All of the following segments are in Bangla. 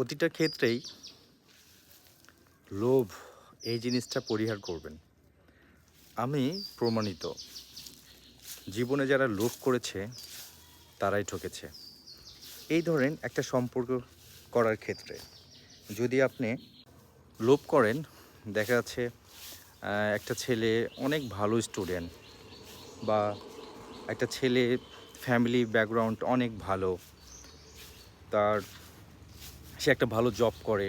প্রতিটা ক্ষেত্রেই লোভ এই জিনিসটা পরিহার করবেন। আমি প্রমাণিত। জীবনে যারা লোভ করেছে, তারাই ঠকেছে। এই ধরেন একটা সম্পর্ক করার ক্ষেত্রে। যদি আপনি লোভ করেন, দেখা যাচ্ছে একটা ছেলে অনেক ভালো স্টুডেন্ট বা একটা ছেলে ফ্যামিলি ব্যাকগ্রাউন্ড অনেক ভালো। তার সে একটা ভালো জব করে।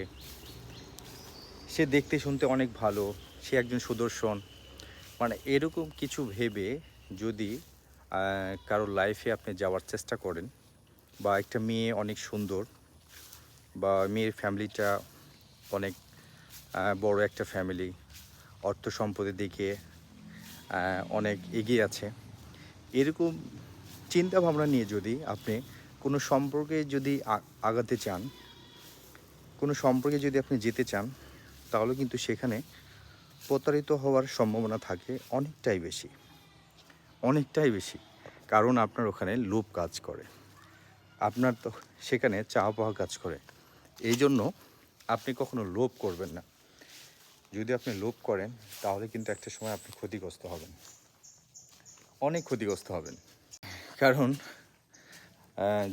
সে দেখতে শুনতে অনেক ভালো, সে একজন সুদর্শন। মানে এরকম কিছু ভেবে যদি কারোর লাইফে আপনি যাওয়ার চেষ্টা করেন, বা একটা মেয়ে অনেক সুন্দর, বা মেয়ের ফ্যামিলিটা অনেক বড় একটা ফ্যামিলি অর্থ সম্পদের দিকে অনেক এগিয়ে আছে, এরকম চিন্তা ভাবনা নিয়ে যদি আপনি কোনো সম্পর্কে যদি আগাতে চান কোনো সম্পর্কে যদি আপনি যেতে চান, তাহলে কিন্তু সেখানে প্রতারিত হওয়ার সম্ভাবনা থাকে অনেকটাই বেশি। অনেকটাই বেশি, কারণ আপনার ওখানে লোভ কাজ করে। আপনার তো সেখানে চা পাওয়া কাজ করে। এই জন্য আপনি কখনো লোভ করবেন না। যদি আপনি লোভ করেন, তাহলে কিন্তু একটা সময় আপনি ক্ষতিগ্রস্ত হবেন। অনেক ক্ষতিগ্রস্ত হবেন। কারণ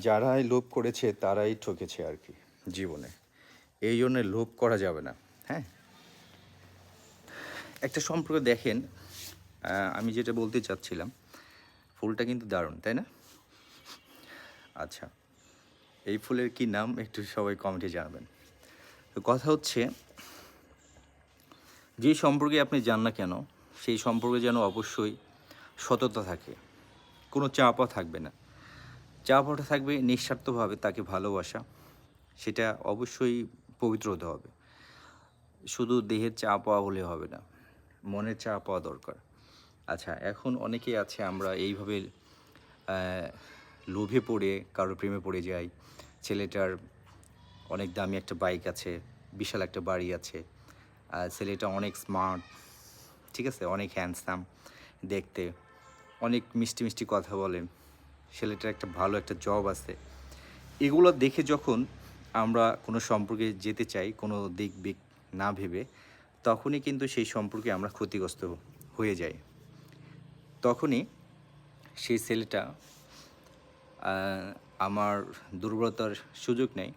যারাই লোভ করেছে, তারাই ঠকেছে আর কি জীবনে। এই জন্যে লোভ করা যাবে না হ্যাঁ? একটা সম্পর্ক দেখেন আমি যেটা বলতে চাচ্ছিলাম, ফুলটা কিন্তু দারুণ, তাই না? আচ্ছা এই ফুলের কি নাম একটু সবাই কমেন্টে জানাবেন। তো কথা হচ্ছে, যে সম্পর্কে আপনি যান না কেন, সেই সম্পর্কে যেন অবশ্যই সততা থাকে, কোনো চাপা থাকবে না। চাপাটা থাকবে নিঃস্বার্থভাবে তাকে ভালোবাসা, সেটা অবশ্যই পবিত্র হতে হবে। শুধু দেহের চা পাওয়া হলে হবে না, মনের চা পাওয়া দরকার। আচ্ছা এখন অনেকেই আছে, আমরা এইভাবে লোভে পড়ে, কারোর প্রেমে পড়ে যাই, ছেলেটার অনেক দামি একটা বাইক আছে, বিশাল একটা বাড়ি আছে ছেলেটা অনেক স্মার্ট ঠিক আছে, অনেক হ্যান্ডসাম দেখতে, অনেক মিষ্টি মিষ্টি কথা বলে, ছেলেটার একটা ভালো একটা জব আছে। এগুলো দেখে যখন আমরা কোনো সম্পর্কে যেতে চাই, কোনো দিক বিক না ভেবে, তখনই কিন্তু সেই সম্পর্কে আমরা ক্ষতিগ্রস্ত হয়ে যাই। তখনই সেই ছেলেটা আমার দুর্বলতার সুযোগ নেই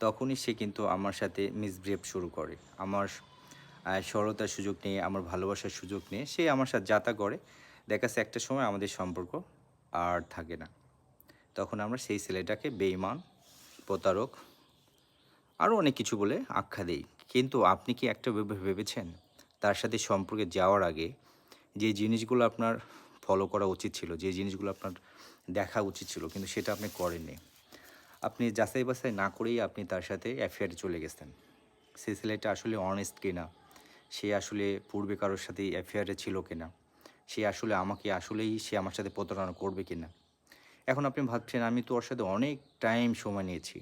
তখনই সে কিন্তু আমার সাথে মিসবিহেভ শুরু করে। আমার সরলতার সুযোগ নিয়ে, আমার ভালোবাসার সুযোগ নিয়ে সে আমার সাথে যাতা করে। দেখা যাচ্ছে একটা সময় আমাদের সম্পর্ক আর থাকে না। তখন আমরা সেই ছেলেটাকে বেইমান প্রতারক আরও অনেক কিছু বলে আখ্যা দেই। কিন্তু আপনি কি একটা ভেবে, ভেবেছেন তার সাথে সম্পর্কে যাওয়ার আগে যে জিনিসগুলো আপনার ফলো করা উচিত ছিল, যে জিনিসগুলো আপনার দেখা উচিত ছিল, কিন্তু সেটা আপনি করেননি? আপনি যাচাই বাছাই না করেই আপনি তার সাথে অ্যাফেয়ারে চলে গেছেন। সেই ছেলেটা আসলে অনেস্ট কিনা? সে আসলে পূর্বে কারোর সাথে অ্যাফেয়ারে ছিল কিনা? সে আসলে আমাকে আসলেই সে আমার সাথে প্রতারণা করবে কিনা? এখন আপনি ভাবছেন, আমি তো ওর সাথে অনেক টাইম সময় নিয়েছি।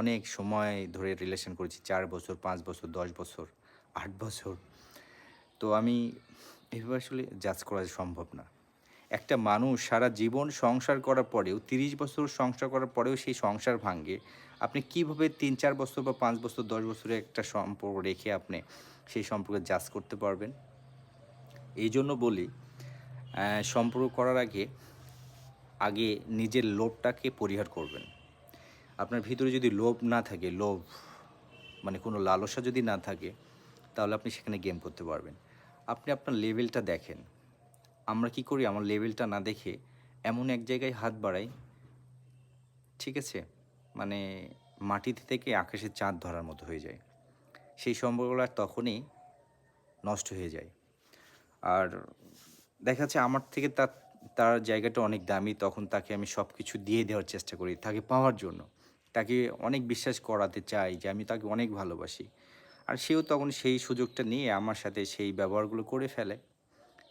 অনেক সময় ধরে রিলেশন করেছি, চার বছর, পাঁচ বছর, দশ বছর, আট বছর। তো আমি এভাবে আসলে জাজ করা সম্ভব না। একটা মানুষ সারা জীবন সংসার করার পরেও, তিরিশ বছর সংসার করার পরেও সেই সংসার ভাঙ্গে আপনি কীভাবে তিন, চার বছর বা পাঁচ বছর, দশ বছরের একটা সম্পর্ক রেখে আপনি সেই সম্পর্কে জাজ করতে পারবেন? এই জন্য বলি সম্পর্ক করার আগে আগে নিজের লোভটাকে পরিহার করবেন। আপনার ভিতরে যদি লোভ না থাকে, লোভ মানে কোনো লালসা যদি না থাকে, তাহলে আপনি সেখানে গেম করতে পারবেন। আপনি আপনার লেভেলটা দেখেন। আমরা কি করি? আমার লেভেলটা না দেখে এমন এক জায়গায় হাত বাড়াই, ঠিক আছে? মানে মাটিতে থেকে আকাশে চাঁদ ধরার মতো হয়ে যায়। সেই সম্পর্কগুলো তখনই নষ্ট হয়ে যায়। আর দেখা যাচ্ছে আমার থেকে তার তার জায়গাটা অনেক দামি, তখন তাকে আমি সব কিছু দিয়ে দেওয়ার চেষ্টা করি, তাকে পাওয়ার জন্য। তাকে অনেক বিশ্বাস করাতে চাই যে আমি তাকে অনেক ভালোবাসি। আর সেও তখন সেই সুযোগটা নিয়ে আমার সাথে সেই ব্যবহারগুলো করে ফেলে।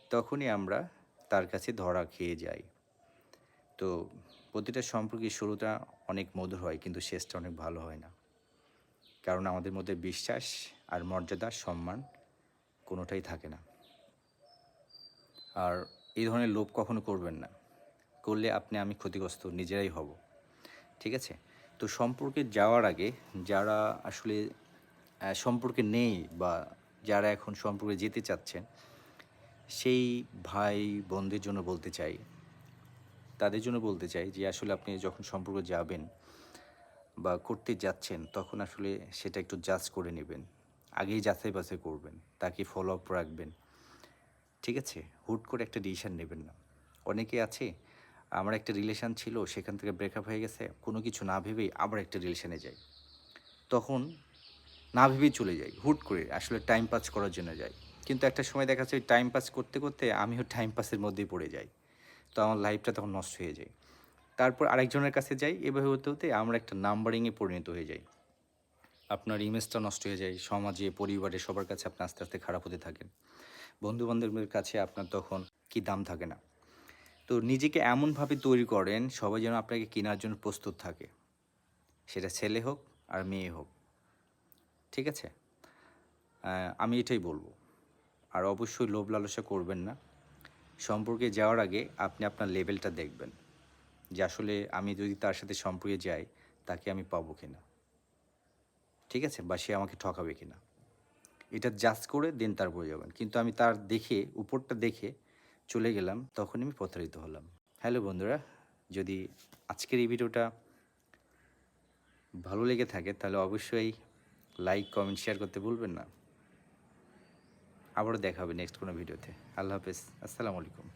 তখনই আমরা তার কাছে ধরা খেয়ে যাই। তো প্রতিটা সম্পর্কের শুরুটা অনেক মধুর হয় কিন্তু শেষটা অনেক ভালো হয় না। কারণ আমাদের মধ্যে বিশ্বাস আর মর্যাদা, সম্মান কোনোটাই থাকে না। আর এই ধরনের লোভ কখনো করবেন না। করলে আপনি আমি ক্ষতিগ্রস্ত নিজেরাই হব। ঠিক আছে? তো সম্পর্কে যাওয়ার আগে যারা আসলে সম্পর্কে নেই বা যারা এখন সম্পর্কে যেতে চাচ্ছেন, সেই ভাই বোনদের জন্য বলতে চাই। তাদের জন্য বলতে চাই যে আসলে আপনি যখন সম্পর্কে যাবেন বা করতে যাচ্ছেন, তখন আসলে সেটা একটু জাজ করে নেবেন। আগেই যাচাই বাছাই করবেন, তাকে ফলো আপ রাখবেন। ঠিক আছে? হুট করে একটা ডিসিশান নেবেন না। অনেকে আছে আমার একটা রিলেশান ছিল, সেখান থেকে ব্রেকআপ হয়ে গেছে। কোনো কিছু না ভেবেই আবার একটা রিলেশানে যাই। তখন না ভেবেই চলে যাই, হুট করে আসলে টাইম পাস করার জন্য যাই। কিন্তু একটা সময় দেখা যাচ্ছে টাইম পাস করতে করতে আমিও টাইম পাসের মধ্যেই পড়ে যাই। তো আমার লাইফটা তখন নষ্ট হয়ে যায়। তারপর আরেকজনের কাছে যাই, এভাবে হতে হতে আমরা একটা নাম্বারিংয়ে পরিণত হয়ে যাই। আপনার ইমেজটা নষ্ট হয়ে যায়, সমাজে, পরিবারে, সবার কাছে আপনি আস্তে আস্তে খারাপ হতে থাকেন। বন্ধু বান্ধবের কাছে আপনার তখন কি দাম থাকে না। তো নিজেকে এমনভাবে তৈরি করেন, সবাই যেন আপনাকে কেনার জন্য প্রস্তুত থাকে। সেটা ছেলে হোক আর মেয়ে হোক। ঠিক আছে? আমি এটাই বলব। আর অবশ্যই লোভ লালসা করবেন না। সম্পর্কে যাওয়ার আগে আপনি আপনার লেভেলটা দেখবেন। যে আসলে আমি যদি তার সাথে সম্পর্কে যাই, তাকে আমি পাবো কিনা। ঠিক আছে? বা সে আমাকে ঠকাবে কিনা। এটা জাজ করে দেন তারপরে যাবেন। কিন্তু আমি তার দেখে, উপরটা দেখে চলে গেলাম তখন আমি প্রতারিত হলাম। হ্যালো বন্ধুরা, যদি আজকের এই ভিডিওটা ভালো লেগে থাকে, তাহলে অবশ্যই লাইক কমেন্ট শেয়ার করতে ভুলবেন না। আবারও দেখা হবে নেক্সট কোনো ভিডিওতে। আল্লাহ হাফেজ, আসসালামু আলাইকুম।